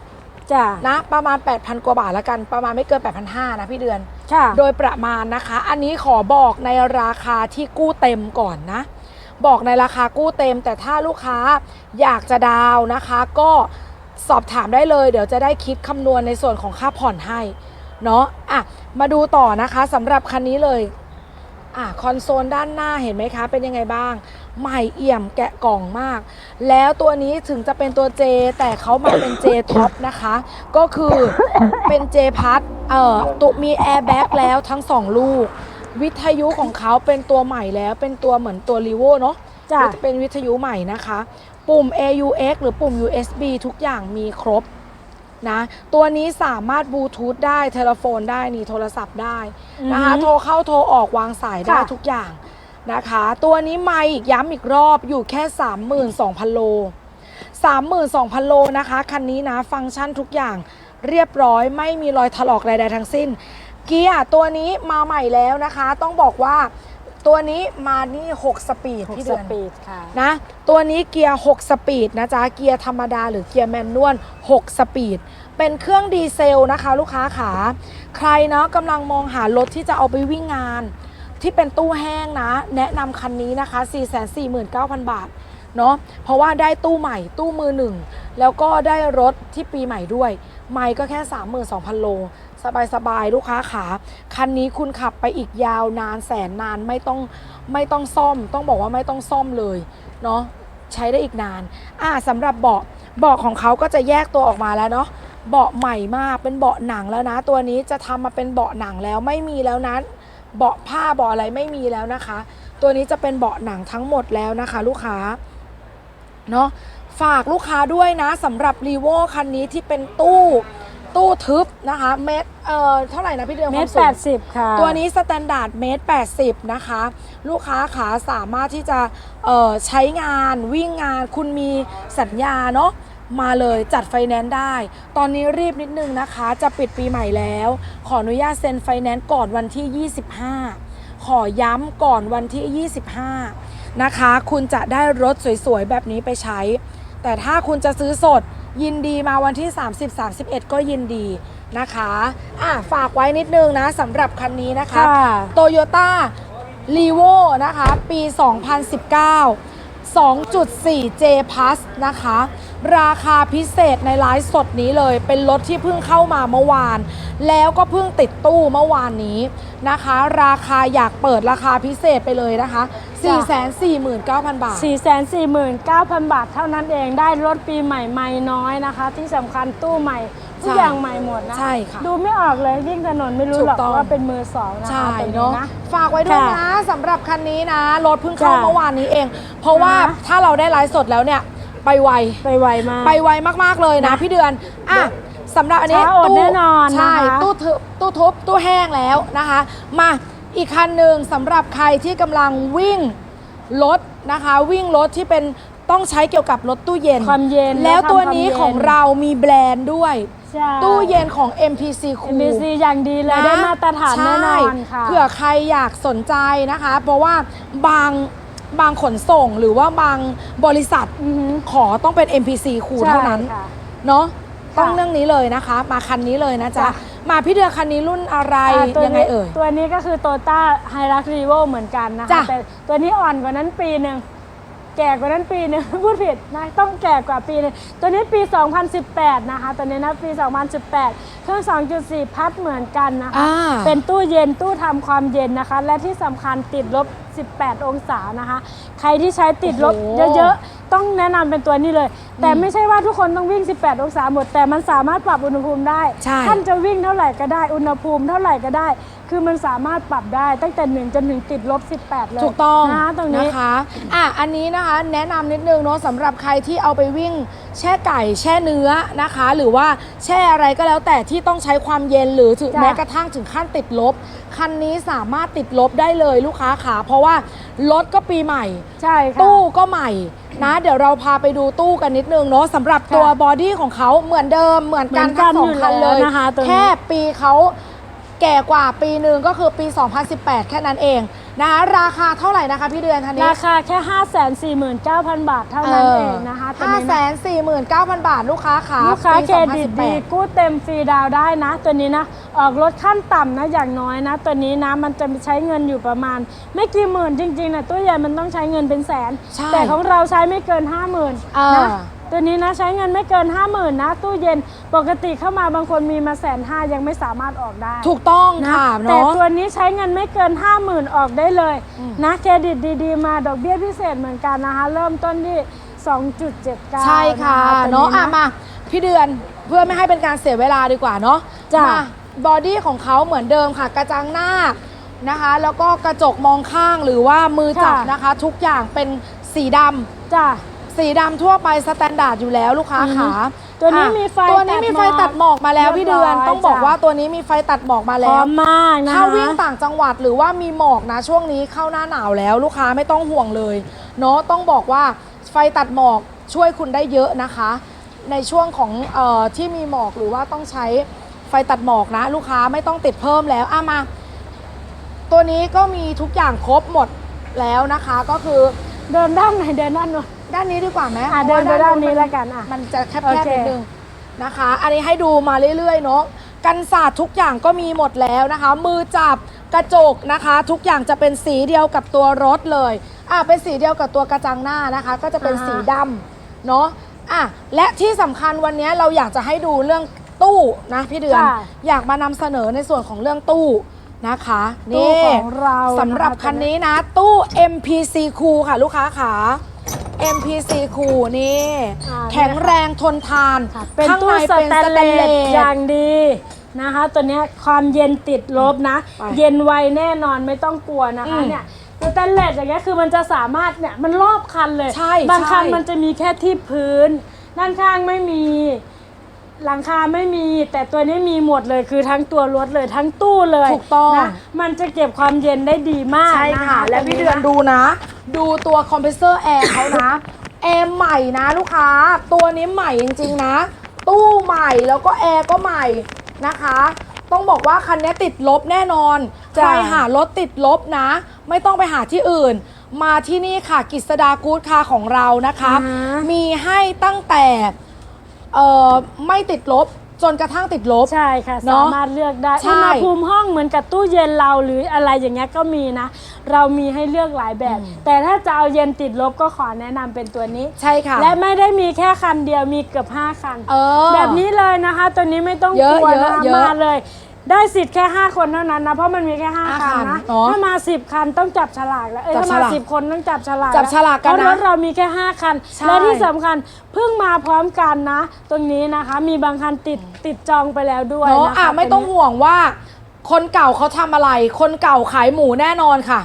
Speaker 2: จ้ะ
Speaker 1: นะประมาณ 8,000 กว่าบาทแล้วกันประมาณไม่เกิน 8,500นะพี่เดือน
Speaker 2: ค่ะ
Speaker 1: โดยประมาณนะคะ อันนี้ขอบอกในราคาที่กู้เต็มก่อนนะ บอกในราคากู้เต็ม แต่ถ้าลูกค้าอยากจะดาวน์นะคะ ก็สอบถามได้เลย เดี๋ยวจะได้คิดคำนวณในส่วนของค่าผ่อนให้เนาะอะมาดูต่อนะคะสำหรับคันนี้เลยอะคอนโซลด้านหน้าเห็นไหมคะ เป็นยังไงบ้าง ใหม่เอี่ยมแกะกล่องมาก แล้วตัวนี้ถึงจะเป็นตัว J แต่เขามาเป็น J ท็อปนะคะ ก็คือเป็น J พัทเอ่อตัวมีแอร์แบ็กแล้วทั้งสองลูก วิทยุของเขาเป็นตัวใหม่แล้วเป็นตัวเหมือนตัว r ีโวเนาะ
Speaker 2: จ้ะ
Speaker 1: เป็นวิทยุใหม่นะคะ ปุ่ม AUX หรือปุ่ม USB ทุกอย่างมีครบนะตัวนี้สามารถบลูทูธได้เทเลโฟนได้นี่โทรศัพท์ได้นะคะ
Speaker 2: อือฮึ
Speaker 1: โทรเข้าโทรออกวางสายได้
Speaker 2: ค่ะ
Speaker 1: ทุกอย่าง นะคะ ตัวนี้ไม่อีกย้ำอีกรอบอยู่แค่ 32,000 โล 32,000 โลนะคะ คันนี้นะฟังก์ชันทุกอย่างเรียบร้อยไม่มีรอยถลอกใดๆทั้งสิ้น เกียร์ตัวนี้มาใหม่แล้วนะคะ ต้องบอกว่าตัวนี้มานี่ 6 สปีด
Speaker 2: หก
Speaker 1: พี่
Speaker 2: ส
Speaker 1: เดือน
Speaker 2: ปีดค่ะ
Speaker 1: นะ ตัวนี้เกียร์ 6 สปีดนะจ๊ะ เกียร์ธรรมดาหรือเกียร์แมนนวล 6 สปีด เป็นเครื่องดีเซลนะคะ ลูกค้าขา ใครเนาะกำลังมองหารถที่จะเอาไปวิ่งงาน ที่เป็นตู้แห้งนะ แนะนำคันนี้นะคะ 449,000 บาทเนาะเพราะว่าได้ตู้ใหม่ตู้มือหนึ่ง แล้วก็ได้รถที่ปีใหม่ด้วย ไม่ก็แค่ 32,000 โล สบายๆลูกค้าขา คันนี้คุณขับไปอีกยาวนานแสนนานไม่ต้องไม่ต้องซ่อม ต้องบอกว่าไม่ต้องซ่อมเลยเนาะใช้ได้อีกนาน อ่าสำหรับเบาะเบาะของเขาก็จะแยกตัวออกมาแล้วเนาะเบาะใหม่มากเป็นเบาะหนังแล้วนะ ตัวนี้จะทำมาเป็นเบาะหนังแล้วไม่มีแล้วนะ เบาะผ้าเบาะอะไรไม่มีแล้วนะคะ ตัวนี้จะเป็นเบาะหนังทั้งหมดแล้วนะคะ ลูกค้าเนาะฝากลูกค้าด้วยนะสำหรับรีโวคันนี้ที่เป็นตู้ตู้ทึบนะคะ เมตรเอ่อเท่าไหร่นะพี่เดือน
Speaker 2: เม
Speaker 1: ควา
Speaker 2: ต
Speaker 1: ม
Speaker 2: ร
Speaker 1: สู
Speaker 2: แป
Speaker 1: ง
Speaker 2: ดสิบค่ะ
Speaker 1: ตัวนี้สแตนดาร์ดเมตร80นะคะ ลูกค้าขาสามารถที่จะเอ่อใช้งานวิ่งงานคุณมีสัญญาเนาะ มาเลยจัดไฟแนนซ์ได้ ตอนนี้รีบนิดนึงนะคะ จะปิดปีใหม่แล้ว ขออนุญาตเซ็นไฟแนนซ์ก่อนวันที่ 25 ขอย้ำก่อนวันที่ 25 นะคะ คุณจะได้รถสวยๆ แบบนี้ไปใช้ แต่ถ้าคุณจะซื้อสดยินดีมาวันที่ 30-31 ก็ยินดีนะคะอะฝากไว้นิดนึงนะสำหรับคันนี้นะคะ
Speaker 2: ค่ะ
Speaker 1: โตโยต้ารีโวนะคะ ปี 2019 2.4 J Plus นะคะ ราคาพิเศษในไลฟ์สดนี้เลย เป็นรถที่เพิ่งเข้ามาเมื่อวาน แล้วก็เพิ่งติดตู้เมื่อวานนี้นะคะ ราคาอยากเปิดราคาพิเศษไปเลยนะคะ 449,000 บาท
Speaker 2: 449,000 บาทเท่านั้นเองได้รถปีใหม่ไม่น้อยนะคะ ที่สำคัญตู้ใหม่ ทุก
Speaker 1: ใช่
Speaker 2: อย่างใหม่หมดนะ
Speaker 1: ใช่ค่ะ
Speaker 2: ดูไม่ออกเลยวิ่งถนนไม่รู้
Speaker 1: ถูก
Speaker 2: หรอก
Speaker 1: ต้อง
Speaker 2: ว่าเป็นมือสองนะคะ
Speaker 1: ใช่
Speaker 2: ตรง
Speaker 1: เนาะ
Speaker 2: นะ
Speaker 1: ฝากไว้ด้วย
Speaker 2: ค่ะ
Speaker 1: นะสำหรับคันนี้นะ รถเพิ่งเข้า
Speaker 2: จ้ะ
Speaker 1: เมื่อวานนี้เอง เพราะว่า
Speaker 2: อ่าฮะ
Speaker 1: ถ้าเราได้ไลฟ์สดแล้วเนี่ย ไปไว
Speaker 2: ไปไวมาก
Speaker 1: ไปไวมากๆเลยนะ
Speaker 2: นะ
Speaker 1: พี่เดือน อะสำหรับอันนี้
Speaker 2: ช้าอดแน่นอนนะคะ
Speaker 1: ใช่ตู้ทึบตู้ทุบตู้แห้งแล้วนะคะ มาอีกคันหนึ่งสำหรับใครที่กำลังวิ่งรถนะคะ วิ่งรถที่เป็นต้องใช้เกี่ยวกับรถตู้เย็น
Speaker 2: ความเย็น
Speaker 1: แล้ว
Speaker 2: และทำ
Speaker 1: ตัว
Speaker 2: ความ
Speaker 1: นี้
Speaker 2: เย็น
Speaker 1: ของเรามีแบรนด์ด้วย
Speaker 2: ใช่
Speaker 1: ตู้เย็นของ MPC Cool
Speaker 2: MBC อย่างดีเลยได้มาตรฐานแน่นอนค่ะ
Speaker 1: ใช่เผื่อใครอยากสนใจนะคะ เพราะว่าบางบางขนส่งหรือว่าบางบริษัท
Speaker 2: อือหือ
Speaker 1: ขอต้องเป็น MPC คูล
Speaker 2: ใช่
Speaker 1: เท่านั้น
Speaker 2: ค่ะ
Speaker 1: เนาะต้อง
Speaker 2: ค่ะ
Speaker 1: เรื่องนี้เลยนะคะ มาคันนี้เลยนะจ๊ะ
Speaker 2: จ้ะ
Speaker 1: มาพี่เดือนคันนี้รุ่นอะไร
Speaker 2: อ่าตัว
Speaker 1: ยังไง
Speaker 2: นี้
Speaker 1: เอ่ย
Speaker 2: ตัวนี้ก็คือโตต้าไฮรักรีโวเหมือนกันนะ
Speaker 1: จ้ะ
Speaker 2: คะแต่ตัวนี้อ่อนกว่านั้นปีหนึ่ง แก่กว่านั้นปีหนึ่ง พูดผิดนะต้องแก่กว่าปีหนึงตัวนี้ปี 2018 นะคะตัวนี้นะปี 2018 เครื่อง 2.4 พัดเหมือนกันนะคะ
Speaker 1: อ่า
Speaker 2: เป็นตู้เย็นตู้ทำความเย็นนะคะ และที่สำคัญติดลบ 18 องศานะคะ ใครที่ใช้ติดลบ
Speaker 1: โอ้โห
Speaker 2: เยอะๆ ต้องแนะนำเป็นตัวนี้เลย แต่ไม่ใช่ว่าทุกคนต้องวิ่ง 18 องศาหมด แต่มันสามารถปรับอุณหภูมิได้
Speaker 1: ใช่
Speaker 2: ท่านจะวิ่งเท่าไหร่ก็ได้ อุณหภูมิเท่าไหร่ก็ได้ คือมันสามารถปรับได้ตั้งแต่1จนถึงติดลบ 18 เลย
Speaker 1: ถูกต้อง
Speaker 2: นะตรงนี้
Speaker 1: นะคะอะอันนี้นะคะแนะนำนิดนึงเนาะสำหรับใครที่เอาไปวิ่งแช่ไก่แช่เนื้อนะคะ หรือว่าแช่อะไรก็แล้วแต่ที่ต้องใช้ความเย็นหรือถึง
Speaker 2: จ้ะ
Speaker 1: แม้กระทั่งถึงขั้นติดลบ คันนี้สามารถติดลบได้เลยลูกค้าขาเพราะว่ารถก็ปีใหม่
Speaker 2: ใช่ค่ะ
Speaker 1: ตู้ก็ใหม่นะเดี๋ยวเราพาไปดูตู้กันนิดนึงเนาะสำหรับตัว
Speaker 2: ค่ะ
Speaker 1: บอดี้ของเขาเหมือนเดิมเหมือนกัน
Speaker 2: เหมือนกั
Speaker 1: ทั้
Speaker 2: น
Speaker 1: งสอง
Speaker 2: อยู่
Speaker 1: คันเลย
Speaker 2: แล้วนะคะตัวนี้
Speaker 1: แค่ปีเขา แก่กว่าปีหนึ่งก็คือปี 2018 แค่นั้นเองนะคะราคาเท่าไหร่นะคะพี่เดือนทันนี้
Speaker 2: ราคาแค่ 549,000 บาทเท่านั้นเองนะคะตัว
Speaker 1: ห้า
Speaker 2: นี้
Speaker 1: แส
Speaker 2: นะ
Speaker 1: นสี่หมื่นเก้าพันบาทลูกค้าขา
Speaker 2: ลูกค้า
Speaker 1: ปี
Speaker 2: เครดิตดี
Speaker 1: 2018
Speaker 2: กู้เต็มฟรีดาวน์ได้นะ ตัวนี้นะออกรถขั้นต่ำนะอย่างน้อยนะ ตัวนี้นะมันจะใช้เงินอยู่ประมาณ ไม่กี่หมื่นจริงๆนะตู้ใหญ่มันต้องใช้เงินเป็นแสน
Speaker 1: ใช่
Speaker 2: แต่ของเราใช้ไม่เกิน 5 0,000
Speaker 1: เออ
Speaker 2: นะ ตัวนี้นะใช้เงินไม่เกิน 5 0,000นะตู้เย็นปกติเข้ามาบางคนมีมาแสนห้ายังไม่สามารถออกได้
Speaker 1: ถูกต้อง
Speaker 2: นะ
Speaker 1: ค่ะ
Speaker 2: แต่
Speaker 1: เนาะ
Speaker 2: ตัวนี้ใช้เงินไม่เกิน 50,000 ออกได้เลยนะเครดิตดีๆ มาดอกเบี้ยพิเศษเหมือนกันนะคะ เริ่มต้นที่ 2.79
Speaker 1: ใช่ค่ะ
Speaker 2: ตัว
Speaker 1: เนาะอะ
Speaker 2: นะ
Speaker 1: มาพี่เดือนเพื่อไม่ให้เป็นการเสียเวลาดีกว่าเนาะ
Speaker 2: จ้ะ
Speaker 1: มาบอดี้ของเขาเหมือนเดิมค่ะ กระจังหน้านะคะ แล้วก็กระจกมองข้างหรือว่ามือจับ
Speaker 2: ค่ะ
Speaker 1: นะคะ ทุกอย่างเป็นสีดำ
Speaker 2: จ้ะ
Speaker 1: สีดำทั่วไปสแตนดาร์ดอยู่แล้วลูกค้า
Speaker 2: อือฮึ
Speaker 1: ขา
Speaker 2: ตัวนี้
Speaker 1: อะ
Speaker 2: มีไฟ
Speaker 1: ตัวนี้มีไฟ
Speaker 2: ตั
Speaker 1: ตั
Speaker 2: ด
Speaker 1: ด
Speaker 2: ห
Speaker 1: ห
Speaker 2: ม
Speaker 1: ม
Speaker 2: อ
Speaker 1: อกกมาแล้วพี่เดือน
Speaker 2: เรียบร้อย
Speaker 1: ต้องบอก
Speaker 2: จ้ะ
Speaker 1: ว่าตัวนี้มีไฟตัดหมอกมา
Speaker 2: พร้
Speaker 1: แล้
Speaker 2: อ
Speaker 1: ว
Speaker 2: มมากนะคะ
Speaker 1: ถ้าวิ่งต่างจังหวัดหรือว่ามีหมอกนะช่วงนี้เข้าหน้าหนาวแล้วลูกค้าไม่ต้องห่วงเลยเนาะต้องบอกว่าไฟตัดหมอกช่วยคุณได้เยอะนะคะ ในช่วงของเออที่มีหมอกหรือว่าต้องใช้ไฟตัดหมอกนะ ลูกค้าไม่ต้องติดเพิ่มแล้วอะมา ตัวนี้ก็มีทุกอย่างครบหมดแล้วนะคะ ก็คือ
Speaker 2: เดินด้านไหนเดินด้านโน้น
Speaker 1: ด้านนี้ดีกว่าไหม
Speaker 2: อะ
Speaker 1: พระว่
Speaker 2: เดินไปด้านนี้
Speaker 1: มั
Speaker 2: แล้วกันอะ
Speaker 1: มันจะแคบ
Speaker 2: โอ
Speaker 1: ๆ
Speaker 2: เค
Speaker 1: นิดนึงนะคะ อันนี้ให้ดูมาเรื่อยๆเนาะกันศาสตร์ทุกอย่างก็มีหมดแล้วนะคะ มือจับกระจกนะคะ ทุกอย่างจะเป็นสีเดียวกับตัวรถเลยอะเป็นสีเดียวกับตัวกระจังหน้านะคะ ก็จะเป็น
Speaker 2: อ่าฮะ
Speaker 1: สีดำเนาะอะและที่สำคัญวันนี้เราอยากจะให้ดูเรื่องตู้นะพี่เดือน
Speaker 2: ค่ะ
Speaker 1: อยากมานำเสนอในส่วนของเรื่องตู้นะคะ
Speaker 2: ตู้
Speaker 1: นี่
Speaker 2: ของเรา
Speaker 1: สำหรับ
Speaker 2: นะคะ
Speaker 1: คันนี้นะตู้ MPC Cool ค่ะ ลูกค้าขา MPC Cool นี่
Speaker 2: อ่า
Speaker 1: แข็งแรงทนทาน
Speaker 2: ค่ะเป็น
Speaker 1: ข้าง
Speaker 2: ตู้
Speaker 1: ใน
Speaker 2: ส
Speaker 1: เป็น
Speaker 2: แต
Speaker 1: ส
Speaker 2: น
Speaker 1: แต
Speaker 2: เล
Speaker 1: นเล
Speaker 2: ส
Speaker 1: ส
Speaker 2: อย่างดีนะคะ ตัวเนี้ยความเย็นติดลบนะ
Speaker 1: ไป
Speaker 2: เย็นไวแน่นอนไม่ต้องกลัวนะคะ
Speaker 1: อืม
Speaker 2: เนี่ยสแตนเลสอย่างเงี้ยคือมันจะสามารถเนี่ยมันรอบคันเลย
Speaker 1: ใช่
Speaker 2: บางคัน
Speaker 1: ใช่
Speaker 2: มันจะมีแค่ที่พื้น ด้านข้างไม่มี หลังคาไม่มี แต่ตัวนี้มีหมดเลยคือทั้งตัวรถเลยทั้งตู้เลย
Speaker 1: ถูกต้อง
Speaker 2: นะมันจะเก็บความเย็นได้ดีมาก
Speaker 1: ใช่ค่ะ
Speaker 2: น
Speaker 1: และพี่เดือนดูนะ ดูตัวคอมเพรสเซอร์แอร์เขานะแอร์ใหม่นะลูกค้า ตัวนี้ใหม่จริง ๆ นะ ตู้ใหม่แล้วก็แอร์ก็ใหม่นะคะ ต้องบอกว่าคันนี้ติดลบแน่นอน ใค
Speaker 2: จ้ะ
Speaker 1: รหารถติดลบนะ ไม่ต้องไปหาที่อื่น มาที่นี่ค่ะกิษดากู๊ดคาร์ของเรานะคะ
Speaker 2: อ่าฮะ
Speaker 1: มีให้ตั้งแต่ เอ่อไม่ติดลบจนกระทั่งติดลบ
Speaker 2: ใช่ค่ะ
Speaker 1: เนอะ
Speaker 2: สามารถเลือกได้
Speaker 1: ใช่
Speaker 2: อุณหภูมิห้องเหมือนกับตู้เย็นเราหรืออะไรอย่างเงี้ยก็มีนะ เรามีให้เลือกหลายแบบ แต่ถ้าจะเอาเย็นติดลบก็ขอแนะนำเป็นตัวนี้
Speaker 1: ใช่ค่ะ
Speaker 2: และไม่ได้มีแค่คันเดียวมีเกือบ 5 คัน
Speaker 1: เออ
Speaker 2: แบบนี้เลยนะคะ ตัวนี้ไม่ต้อง
Speaker 1: เย
Speaker 2: ก
Speaker 1: อะ
Speaker 2: ลัว
Speaker 1: เยอะ
Speaker 2: นะ
Speaker 1: เยอะ
Speaker 2: มาเลย ได้สิทธิ์แค่ 5 คนเท่านั้นนะ เพราะมันมีแค่
Speaker 1: ห้า
Speaker 2: 5คัน
Speaker 1: คัน
Speaker 2: นะ
Speaker 1: เนอะ
Speaker 2: ถ้ามา 10 คันต้องจับฉลากแล้วเอ้ย
Speaker 1: จับ
Speaker 2: ถ้ามา
Speaker 1: ฉลาก
Speaker 2: 10คนต้องจับฉลาก
Speaker 1: จับฉลากกันนะ
Speaker 2: เพราะรถเรามีแค่ 5 คัน
Speaker 1: ใช่
Speaker 2: และที่สำคัญเพิ่งมาพร้อมกันนะ ตรงนี้นะคะ มีบางคันติดติดจองไปแล้วด้วย
Speaker 1: เนาะ
Speaker 2: นะคะ
Speaker 1: อะไม่ต้อง
Speaker 2: ตัวนี้
Speaker 1: ห่วงว่า คนเก่าเขาทำอะไร คนเก่าขายหมูแน่นอนค่ะ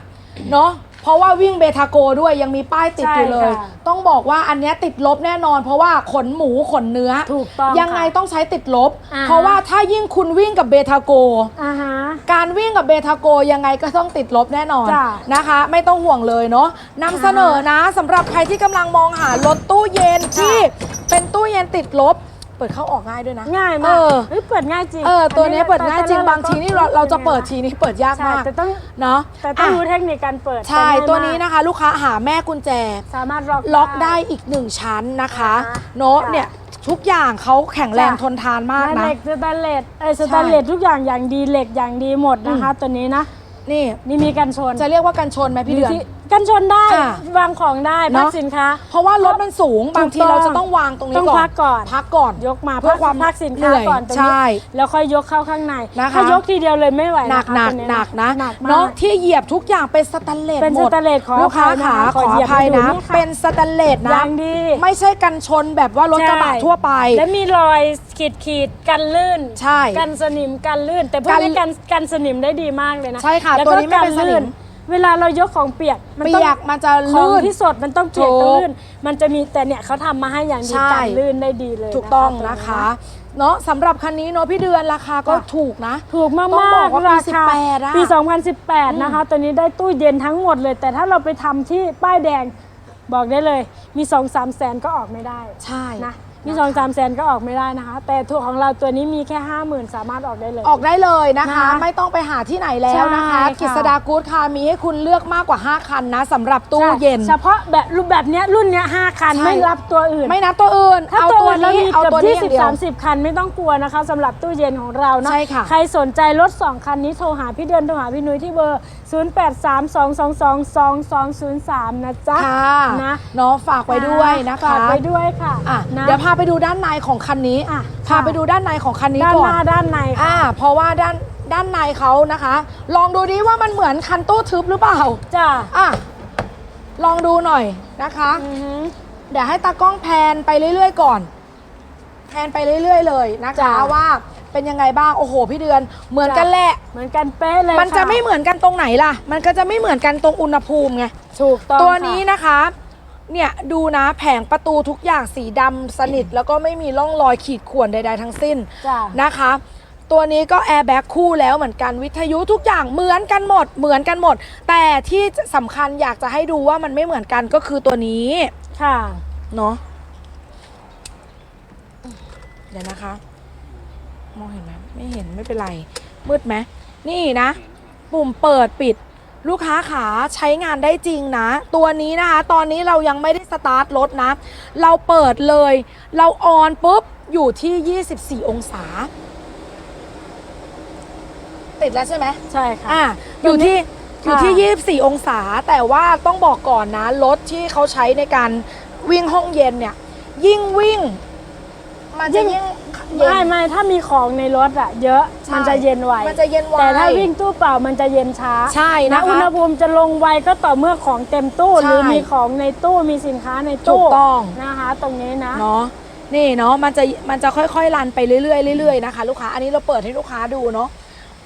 Speaker 1: เนาะ เพราะว่าวิ่งเบทาโกด้วยยังมีป้ายติดอยู่เลย
Speaker 2: ใช่ค่ะ
Speaker 1: ต้องบอกว่าอันเนี้ยติดลบแน่นอน เพราะว่าขนหมูขนเนื้อ
Speaker 2: ถูกต้อง
Speaker 1: ยังไง
Speaker 2: ค่ะ
Speaker 1: ต้องใช้ติดลบ
Speaker 2: อ่าฮะ
Speaker 1: เพราะว่าถ้ายิ่งคุณวิ่งกับเบทาโก
Speaker 2: อ่าฮะ
Speaker 1: การวิ่งกับเบทาโกยังไงก็ต้องติดลบแน่นอน
Speaker 2: จ้ะ
Speaker 1: นะคะ ไม่ต้องห่วงเลยเนาะนำเสนอนะสำหรับใครที่กำลังมองหารถตู้เย็นที่เป็นตู้เย็นติดลบ เปิดเข้าออกง่ายด้วยนะ
Speaker 2: ง่าย
Speaker 1: เอ
Speaker 2: มาก
Speaker 1: อ
Speaker 2: เฮ้ยเปิดง่ายจริง
Speaker 1: เออตัวเนี้ยเปิดง่ายจริง
Speaker 2: แต่
Speaker 1: บางทีนี่เราเราจะเปิดทีนี้เปิดยาก
Speaker 2: ใช่
Speaker 1: มาก
Speaker 2: แต่ต้อง
Speaker 1: เนาะ
Speaker 2: แต่ต้อง
Speaker 1: อะ
Speaker 2: รู้เทคนิคการเปิด
Speaker 1: ใช่
Speaker 2: แต่ง่าย
Speaker 1: ตัวนี้
Speaker 2: มาก
Speaker 1: นะคะ ลูกค้าหาแม่กุญแจ
Speaker 2: สามารถล็อก
Speaker 1: ล็อกได้อีกหนึ่งชั้นนะคะ
Speaker 2: อ่าฮะ
Speaker 1: เนาะ
Speaker 2: จ้ะ
Speaker 1: เนี่ยทุกอย่างเขาแข็งแรง
Speaker 2: จ้ะ
Speaker 1: ทนทานมาก
Speaker 2: และ
Speaker 1: นะ
Speaker 2: เหล็กสแตนเลสเอ้ยสแตนเลสทุกอย่างอย่างดีเหล็กอย่างดีหมดนะคะ ตัวนี้นะ
Speaker 1: นี่
Speaker 2: นี่มีกันชน
Speaker 1: จะเรียกว่ากันชนไหมพี่เดือน
Speaker 2: มีที่ กันชนได้
Speaker 1: อะ
Speaker 2: วางของได้
Speaker 1: เน
Speaker 2: พั
Speaker 1: อะ
Speaker 2: กสินค้า
Speaker 1: เพราะว่ารถมันสูงบางที
Speaker 2: ถูกต้อง
Speaker 1: เราจะต้องวางตรงนี้
Speaker 2: ต้อง
Speaker 1: ก่อน
Speaker 2: พักก่อน
Speaker 1: พักก่อน
Speaker 2: ยกมา
Speaker 1: เพื่อความ
Speaker 2: พักสิน
Speaker 1: เห
Speaker 2: ค้า
Speaker 1: นื่อย
Speaker 2: ก่อนตรง
Speaker 1: ใช่
Speaker 2: นี้แล้วค่อยยกเข้าข้างใน
Speaker 1: นะคะ
Speaker 2: ถ้ายกทีเดียวเลยไม่ไหว
Speaker 1: หนักะ
Speaker 2: คะ
Speaker 1: หนัก
Speaker 2: ตัวเย
Speaker 1: หนักนะ
Speaker 2: หนักมาก
Speaker 1: เนาะที่เหยียบทุกอย่างเป็นสแตนเลส
Speaker 2: เป็น
Speaker 1: หมด
Speaker 2: สแตนเลสขอ
Speaker 1: ลูกค้า
Speaker 2: อภัยนะ
Speaker 1: ขา
Speaker 2: คะ
Speaker 1: ขอ
Speaker 2: ขอเหยี
Speaker 1: อย
Speaker 2: บ
Speaker 1: ภัย
Speaker 2: ให้ดู
Speaker 1: นะ
Speaker 2: นี่ค่ะ
Speaker 1: เป็นสแตนเลส
Speaker 2: อ
Speaker 1: นะ
Speaker 2: ย่างดี
Speaker 1: ไม่ใช่กันชนแบบว่ารถกระบะ
Speaker 2: ใช่
Speaker 1: ทั่วไป
Speaker 2: และมีรอยขีดขีดกันลื่น
Speaker 1: ใช่
Speaker 2: กันสนิมกันลื่น แต่พวก
Speaker 1: กัน
Speaker 2: นี้กันกันสนิมได้ดีมากเลยนะ
Speaker 1: ใช่ค่ะ
Speaker 2: แล้ว
Speaker 1: ตัว
Speaker 2: ก็
Speaker 1: นี้ไม่เป็นสนิม
Speaker 2: เวลาเรายกของเปียกมัน
Speaker 1: เปี
Speaker 2: ต้อง
Speaker 1: ยกมันจะ
Speaker 2: ของ
Speaker 1: ลื่น
Speaker 2: ที่สดมันต้องเปียก
Speaker 1: ถูก
Speaker 2: ต้องลื่น มันจะมีแต่เนี่ยเขาทำมาให้อย่างดี
Speaker 1: ใช่
Speaker 2: กันลื่นได้ดีเลย
Speaker 1: ถูกต้อง
Speaker 2: ตัว
Speaker 1: นะคะเนาะสำหรับคันนี้เนาะพี่เดือนราคาก็
Speaker 2: ค่ะ
Speaker 1: ถูกนะ
Speaker 2: ถูกมาก
Speaker 1: ต้องบ
Speaker 2: มา
Speaker 1: อก
Speaker 2: ก
Speaker 1: ว่าปี
Speaker 2: ราคา
Speaker 1: 18อะ
Speaker 2: ปี 2018 นะคะ ตัวนี้ได้ตู้เย็นทั้งหมดเลย แต่ถ้าเราไปทำที่ป้ายแดงบอกได้เลย มี 2 3 แสนก็ออกไม่ได้
Speaker 1: ใช่
Speaker 2: นะ มี2 3แสนก็ออกไม่ได้นะคะ แต่ถูกของเราตัวนี้มีแค่50,000สามารถออกได้เลย
Speaker 1: ออกได้เลยนะคะ
Speaker 2: นะคะ
Speaker 1: ไม่ต้องไปหาที่ไหนแล้วนะคะ
Speaker 2: ใช่ค่ะ
Speaker 1: กิษดากู๊ดคาร์มีให้คุณเลือกมากกว่า 5 คันนะสำหรับตู้
Speaker 2: ใช่
Speaker 1: เย็น
Speaker 2: เฉพาะแบบรูปแบบเนี้ยรุ่นเนี้ย5คัน
Speaker 1: ใช่
Speaker 2: ไม่รับตัวอื่น
Speaker 1: ไม่นับตัวอื่น
Speaker 2: ถ้า
Speaker 1: เอา
Speaker 2: ตัว
Speaker 1: ตัว
Speaker 2: อื่นเรา
Speaker 1: นี้
Speaker 2: มี
Speaker 1: เอา
Speaker 2: เกือบ
Speaker 1: ตัวนี้
Speaker 2: ยี่
Speaker 1: อ
Speaker 2: สิ
Speaker 1: ย่าง
Speaker 2: บ
Speaker 1: เดียว
Speaker 2: สามสิบคันไม่ต้องกลัวนะคะสำหรับตู้เย็นของเราเนาะ
Speaker 1: ใช่ค่ะ
Speaker 2: ใครสนใจรถ 2 คันนี้โทรหาพี่เดือนโทรหาพี่นุ้ยที่เบอร์ 0 8 3 2 2 2 2 2 0 3 นะจ๊ะ
Speaker 1: ค่ะ
Speaker 2: นะ
Speaker 1: เนาะฝากไว้ด้วยนะคะ
Speaker 2: ฝากไว้ด้วยค่ะ
Speaker 1: อะ
Speaker 2: นะ
Speaker 1: เดี๋ยวพาไปดูด้านในของคันนี้
Speaker 2: อะ
Speaker 1: พาไปดูด้านในของคันนี้
Speaker 2: ด้าน
Speaker 1: ก่อ
Speaker 2: ห
Speaker 1: น
Speaker 2: น้าด้านในค่ะ
Speaker 1: อ่าเพราะว่าด้านด้านในเขานะคะ ลองดูดิว่ามันเหมือนคันตู้ทึบหรือเปล่า
Speaker 2: จ้ะ
Speaker 1: อะลองดูหน่อยนะคะ
Speaker 2: อือหือ
Speaker 1: เดี๋ยวให้ตากล้องแพนไปเรื่อย ๆ ก่อน แพนไปเรื่อย ๆ เลยนะคะ
Speaker 2: จ้ะ
Speaker 1: ว่าเป็นยังไงบ้าง โอ้โห พี่เดือน เหมือนกันแหละ
Speaker 2: เหมือนกันเป๊ะเลย
Speaker 1: มันจะ
Speaker 2: ค่
Speaker 1: ไม่เหมือนกันตรงไหนล่ะ มันก็จะไม่เหมือนกันตรงอุณหภูมิไง
Speaker 2: ถูกต้อง
Speaker 1: ตัว
Speaker 2: ค่ะ
Speaker 1: นี้นะคะ เนี่ยดูนะแผงประตูทุกอย่างสีดำสนิท แล้วก็ไม่มีร่องรอยขีดข่วนใด ๆ ทั้งสิ้น
Speaker 2: จ้ะ
Speaker 1: นะคะ ตัวนี้ก็แอร์แบ็กคู่แล้วเหมือนกันวิทยุทุกอย่างเหมือนกันหมดเหมือนกันหมด แต่ที่สำคัญอยากจะให้ดูว่ามันไม่เหมือนกันก็คือตัวนี้
Speaker 2: ค่ะ
Speaker 1: เนาะเดี๋ยวนะคะ มองเห็นไหมไม่เห็นไม่เป็นไร มืดไหมนี่นะ ปุ่มเปิดปิด ลูกค้าขาใช้งานได้จริงนะ ตัวนี้นะคะ ตอนนี้เรายังไม่ได้สตาร์ทรถนะ เราเปิดเลย เราออนปุ๊บ อยู่ที่ 24 องศา ติดแล้วใช่ไหม
Speaker 2: ใช่ค่ะ
Speaker 1: อะอยู่ที่อยู่ที่
Speaker 2: ค่ะ
Speaker 1: 24 องศา แต่ว่าต้องบอกก่อนนะ รถที่เขาใช้ในการวิ่งห้องเย็นเนี่ย ยิ่งวิ่ง มันจะยิ่งเย็น
Speaker 2: ไม่ไม่ถ้ามีของในรถอะเยอะ
Speaker 1: ใช่
Speaker 2: มันจะเย็นไว
Speaker 1: มันจะเย็นไว
Speaker 2: แต่ถ้าวิ่งตู้เปล่ามันจะเย็นช้า
Speaker 1: ใช่นะคะ
Speaker 2: อุณหภูมิจะลงไวก็ต่อเมื่อของเต็มตู้
Speaker 1: ใช่
Speaker 2: หรือมีของในตู้มีสินค้าใน
Speaker 1: ถู
Speaker 2: ตู้
Speaker 1: กต้อง
Speaker 2: นะคะ ตรงนี้นะ
Speaker 1: เนาะนี่เนาะมันจะมันจะค่อยๆรันไปเรื่อยๆเรื่อยๆนะคะ ลูกค้าอันนี้เราเปิดให้ลูกค้าดูเนาะ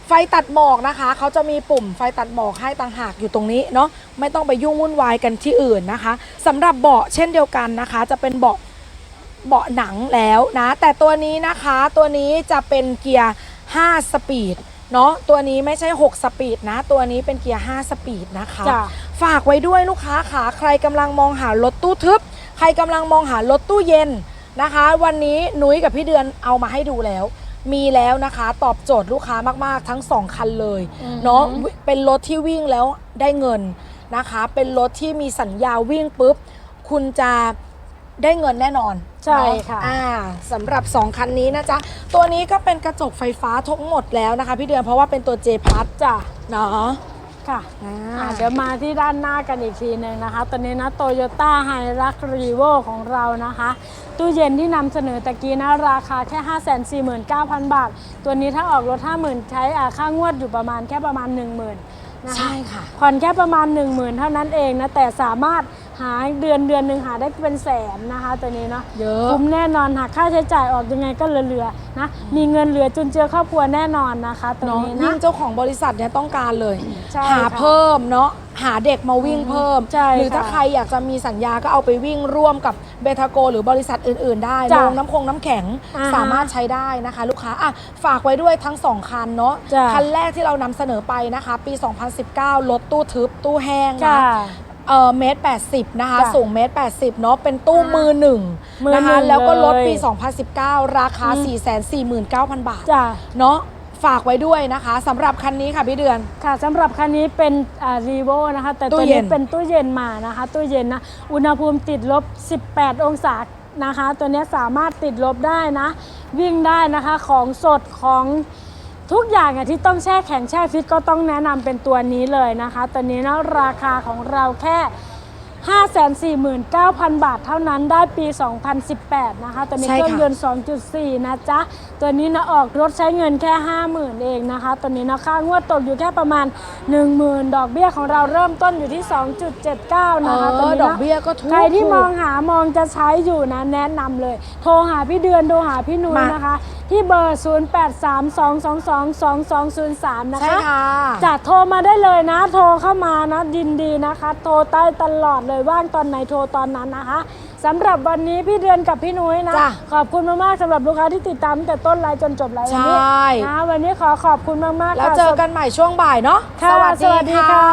Speaker 1: ไฟตัดหมอกนะคะเขาจะมีปุ่มไฟตัดหมอกให้ต่างหากอยู่ตรงนี้เนาะไม่ต้องไปยุ่งวุ่นวายกันที่อื่นนะคะสำหรับเบาะเช่นเดียวกันนะคะ จะเป็นเบาะ เบาะหนังแล้วนะ แต่ตัวนี้นะคะตัวนี้จะเป็นเกียร์ 5 สปีดเนาะตัวนี้ไม่ใช่ 6 สปีดนะ ตัวนี้เป็นเกียร์ 5 สปีดนะคะ
Speaker 2: จ้ะ
Speaker 1: ฝากไว้ด้วยลูกค้าขาใครกำลังมองหารถตู้ทึบ ใครกำลังมองหารถตู้เย็นนะคะ วันนี้นุ้ยกับพี่เดือนเอามาให้ดูแล้วมีแล้วนะคะตอบโจทย์ลูกค้ามาก ๆ ทั้งสองคันเลย
Speaker 2: อือฮึ
Speaker 1: เนาะวิเป็นรถที่วิ่งแล้วได้เงินนะคะ เป็นรถที่มีสัญญาวิ่งปุ๊บ คุณจะได้เงินแน่นอน
Speaker 2: ใช่ค่ะ
Speaker 1: อ่าสำหรับ 2 คันนี้นะจ๊ะ ตัวนี้ก็เป็นกระจกไฟฟ้าทั้งหมดแล้วนะคะ พี่เดือนเพราะว่าเป็นตัว J พัท
Speaker 2: จ้ะ
Speaker 1: เนาะ
Speaker 2: ค่ะ
Speaker 1: อ่า
Speaker 2: อะเดี๋ยวมาที่ด้านหน้ากันอีกทีหนึ่งนะคะ ตอนนี้นะโตโยต้าไฮรักรีโวของเรานะคะ ตู้เย็นที่นำเสนอตะกี้นะ ราคาแค่ 5 4 9 0 0 0 บาท ตัวนี้ถ้าออกรถ 50,000 ใช้อะค่างวดอยู่ประมาณแค่ประมาณ 10,000 นะคะ
Speaker 1: ใช่ค่ะ
Speaker 2: ผ่อนแค่ประมาณ 10,000 เท่านั้นเองนะ แต่สามารถ หาเดือนเดือนหนึ่งหาได้เป็นแสนนะคะตัวนี้เนาะ
Speaker 1: เยอะ
Speaker 2: คุ้มแน่นอนหากค่าใช้จ่ายออกยังไงก็เหลือๆนะมีเงินเหลือจุนเจือครอบครัวแน่นอนนะคะตัว
Speaker 1: เนาะ
Speaker 2: นี้
Speaker 1: ยิ่
Speaker 2: นะ
Speaker 1: งเจ้าของบริษัทเนี่ยต้องการเลย
Speaker 2: ใช่
Speaker 1: หา
Speaker 2: ค่ะ
Speaker 1: เพิ่มเนาะหาเด็กมาวิ่งเพิ่ม
Speaker 2: ใช่
Speaker 1: หรือถ้า
Speaker 2: ค่ะ
Speaker 1: ใครอยากจะมีสัญญาก็เอาไปวิ่งร่วมกับเบทาโก หรือบริษัทอื่น ๆ ได้
Speaker 2: จ้ะ
Speaker 1: ลงน้ำคงน้ำแข็ง
Speaker 2: อ่าฮะ
Speaker 1: สามารถใช้ได้นะคะ ลูกค้าอะฝากไว้ด้วยทั้ง 2 คันเนาะ
Speaker 2: จ้ะ
Speaker 1: คันแรกที่เรานำเสนอไปนะคะ ปี 2019 รถตู้ทึบตู้แห้งนะ
Speaker 2: ค่ะ
Speaker 1: เออเมตรแปดสิบนะคะ
Speaker 2: จ้ะ
Speaker 1: สูงเมตรแปดสิบเนาะเป็นตู้มือหนึ่ง
Speaker 2: มือ
Speaker 1: นะ
Speaker 2: หนึ่
Speaker 1: คะ
Speaker 2: ง
Speaker 1: แล้วก็รถ
Speaker 2: เลย
Speaker 1: ปี2019 ราคา
Speaker 2: อืม
Speaker 1: 449,000 บาท
Speaker 2: จ้ะ
Speaker 1: เนาะฝากไว้ด้วยนะคะสำหรับคันนี้ค่ะพี่เดือน
Speaker 2: ค่ะสำหรับคันนี้เป็นรีโวนะคะ แต่
Speaker 1: ตู้
Speaker 2: ตัว
Speaker 1: เย็
Speaker 2: นี้
Speaker 1: น
Speaker 2: เป็นตู้เย็นมานะคะ ตู้เย็นนะ อุณหภูมิติดลบ 18 องศานะคะ ตัวนี้สามารถติดลบได้นะ วิ่งได้นะคะของสดของ ทุกอย่างอะที่ต้องแช่แข็งแช่ฟิตก็ต้องแนะนำเป็นตัวนี้เลยนะคะ ตัวนี้นะราคาของเราแค่ 549,000 บาทเท่านั้นได้ปี 2018 นะคะ ตัวนี้
Speaker 1: ใช่
Speaker 2: เค
Speaker 1: ค่ะ
Speaker 2: รื่องยนต์ 2.4 นะจ๊ะ ตัวนี้นะออกรถใช้เงินแค่ 50,000 เองนะคะ ตัวนี้นะค่างวดตกอยู่แค่ประมาณ 10,000 ดอกเบี้ยของเราเริ่มต้นอยู่ที่ 2.79 นะคะ
Speaker 1: เออ
Speaker 2: ตัวนี้
Speaker 1: ดอก
Speaker 2: นะ
Speaker 1: เบี้ยก็ถูก
Speaker 2: ใครที่
Speaker 1: ถูก
Speaker 2: มองหามองจะใช้อยู่นะแนะนำเลย โทรหาพี่เดือนโทรหาพี่นุ้ย
Speaker 1: มา
Speaker 2: นะคะ ที่เบอร์ 0832222203 นะ
Speaker 1: ใช่
Speaker 2: คะ
Speaker 1: ค่ะ
Speaker 2: จะโทรมาได้เลยนะ โทรเข้ามานะยินดีนะคะ โทรใต้ตลอดเลยว่างตอนไหนโทรตอนนั้นนะคะสำหรับวันนี้พี่เดือนกับพี่นุ้ยนะ
Speaker 1: จ้ะ
Speaker 2: ขอบคุณมากๆสำหรับลูกค้าที่ติดตามตั้งแต่ต้นไลฟ์จนจบไลฟ์วันนี้
Speaker 1: ใช่
Speaker 2: นะวันนี้ขอขอบคุณมากๆ
Speaker 1: แล้ว
Speaker 2: ค่ะ
Speaker 1: เจอกันใหม่ช่วงบ่ายเนาะ
Speaker 2: ค่ะสวัสดีค่ะ